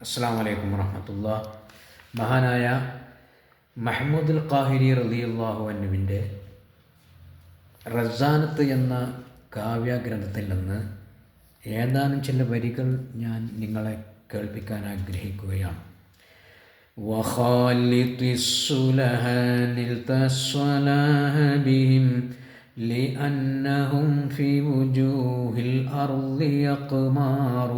അസ്സാം വലൈക്കും വറഹമത്തുള്ള മഹാനായ മഹമ്മൂദുൽ ഖാഹിരി റലിയുള്ളാഹു അനുവിൻ്റെ റസാനത്ത് എന്ന കാവ്യഗ്രന്ഥത്തിൽ നിന്ന് ഏതാനും ചില വരികൾ ഞാൻ നിങ്ങളെ കേൾപ്പിക്കാൻ ആഗ്രഹിക്കുകയാണ് وخالط السلهان التصلاح بهم لأنهم في وجوه الأرض يقمار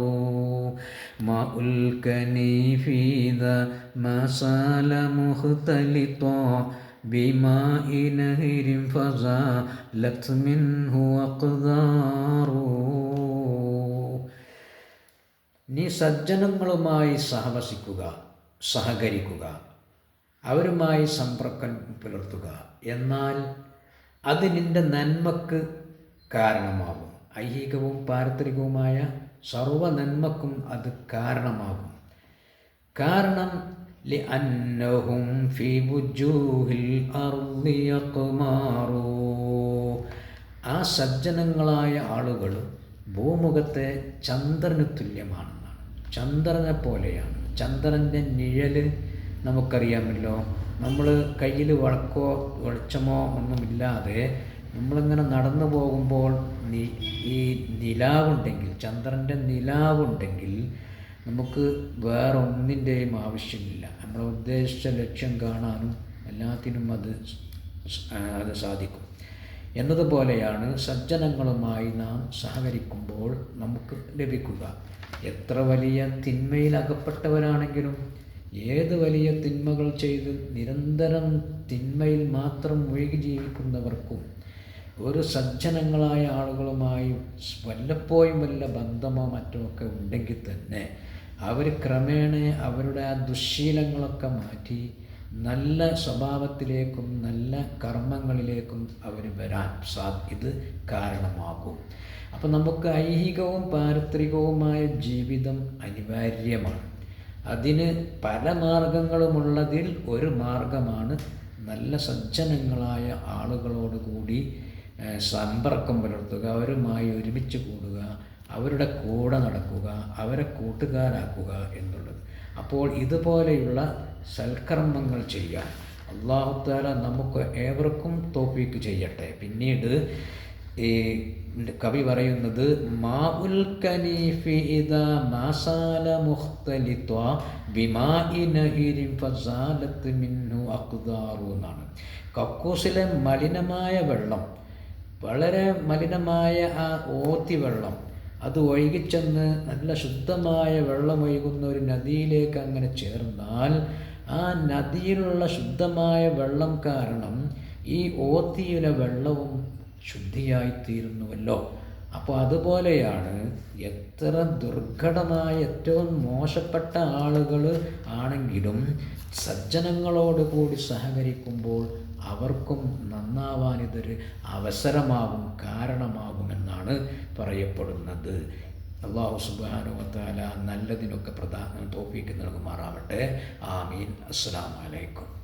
ماء الكنيف إذا ما سال مختلطا بماء نهر فزالت منه أقدار നീ സജ്ജനങ്ങളുമായി സഹവസിക്കുക സഹകരിക്കുക അവരുമായി സമ്പർക്കം പുലർത്തുക എന്നാൽ അത് നിൻ്റെ നന്മക്ക് കാരണമാകും ഐഹികവും പാരത്രികവുമായ സർവ നന്മക്കും അത് കാരണമാകും കാരണം لأنهم في وجوه الأرض ആ സജ്ജനങ്ങളായ ആളുകൾ ഭൂമുഖത്തെ ചന്ദ്രന് തുല്യമാണെന്നാണ് ചന്ദ്രനെ പോലെയാണ് ചന്ദ്രൻ്റെ നിഴൽ നമുക്കറിയാമല്ലോ നമ്മൾ കയ്യിൽ വളക്കോ വെളിച്ചമോ ഒന്നുമില്ലാതെ നമ്മളിങ്ങനെ നടന്നു പോകുമ്പോൾ ഈ നിലാവുണ്ടെങ്കിൽ ചന്ദ്രന്റെ നിലാവുണ്ടെങ്കിൽ നമുക്ക് വേറെ ഒന്നിന്റെയും ആവശ്യമില്ല. നമ്മൾ ഉദ്ദേശിച്ച ലക്ഷ്യം കാണാനും എല്ലാത്തിനും അത് അത് സാധിക്കും. എന്നതുപോലെയാണ് സജ്ജനങ്ങളുമായി നാം സഹകരിക്കുമ്പോൾ നമുക്ക് ലഭിക്കുക. എത്ര വലിയ തിന്മയിൽ അകപ്പെട്ടവരാണെങ്കിലും ഏത് വലിയ തിന്മകൾ ചെയ്ത് നിരന്തരം തിന്മയിൽ മാത്രം മുഴുകി ജീവിക്കുന്നവർക്കും ഒരു സജ്ജനങ്ങളായ ആളുകളുമായി വല്ലപ്പോഴും വല്ല ബന്ധമോ മറ്റോ ഒക്കെ ഉണ്ടെങ്കിൽ തന്നെ അവർ ക്രമേണ അവരുടെ ആ ദുശ്ശീലങ്ങളൊക്കെ മാറ്റി നല്ല സ്വഭാവത്തിലേക്കും നല്ല കർമ്മങ്ങളിലേക്കും അവർ വരാൻ സാ ഇത് കാരണമാകും. അപ്പം നമുക്ക് ഐഹികവും പാരത്രികവുമായ ജീവിതം അനിവാര്യമാണ്. അതിന് പല മാർഗങ്ങളുമുള്ളതിൽ ഒരു മാർഗമാണ് നല്ല സജ്ജനങ്ങളായ ആളുകളോട് കൂടി സമ്പർക്കം പുലർത്തുക അവരുമായി ഒരുമിച്ച് കൂടുക അവരുടെ കൂടെ നടക്കുക അവരെ കൂട്ടുകാരാക്കുക എന്നുള്ളത്. അപ്പോൾ ഇതുപോലെയുള്ള സൽക്കർമ്മങ്ങൾ ചെയ്യാൻ അള്ളാഹുത്താല നമുക്ക് ഏവർക്കും തോപ്പിക്ക് ചെയ്യട്ടെ. പിന്നീട് കവി പറയുന്നത് മാ ഉൽ കനീഫി ഇദാ മാസാല മുഖ്തലിത്വ ബിമാഇ നഹിരിൻ ഫസാലത്ത് മിന്നു എന്നാണ്. കക്കൂസിലെ മലിനമായ വെള്ളം വളരെ മലിനമായ ആ ഓത്തി വെള്ളം അത് ഒഴുകിച്ചെന്ന് നല്ല ശുദ്ധമായ വെള്ളം ഒഴുകുന്ന ഒരു നദിയിലേക്ക് അങ്ങനെ ചേർന്നാൽ ആ നദിയിലുള്ള ശുദ്ധമായ വെള്ളം കാരണം ഈ ഓത്തിയിലെ വെള്ളവും ശുദ്ധിയായിത്തീരുന്നുവല്ലോ. അപ്പോൾ അതുപോലെയാണ് എത്ര ദുർഘടമായ ഏറ്റവും മോശപ്പെട്ട ആളുകൾ ആണെങ്കിലും സജ്ജനങ്ങളോട് കൂടി സഹകരിക്കുമ്പോൾ അവർക്കും നന്നാവാൻ ഇതൊരു അവസരമാകും കാരണമാകുമെന്നാണ് പറയപ്പെടുന്നത്. അള്ളാഹു സുബാനുവത്താല നല്ലതിനൊക്കെ പ്രധാന തോഫിക്ക് നൽകുമാറാവട്ടെ. ആമീൻ. അസ്സാം വലൈക്കും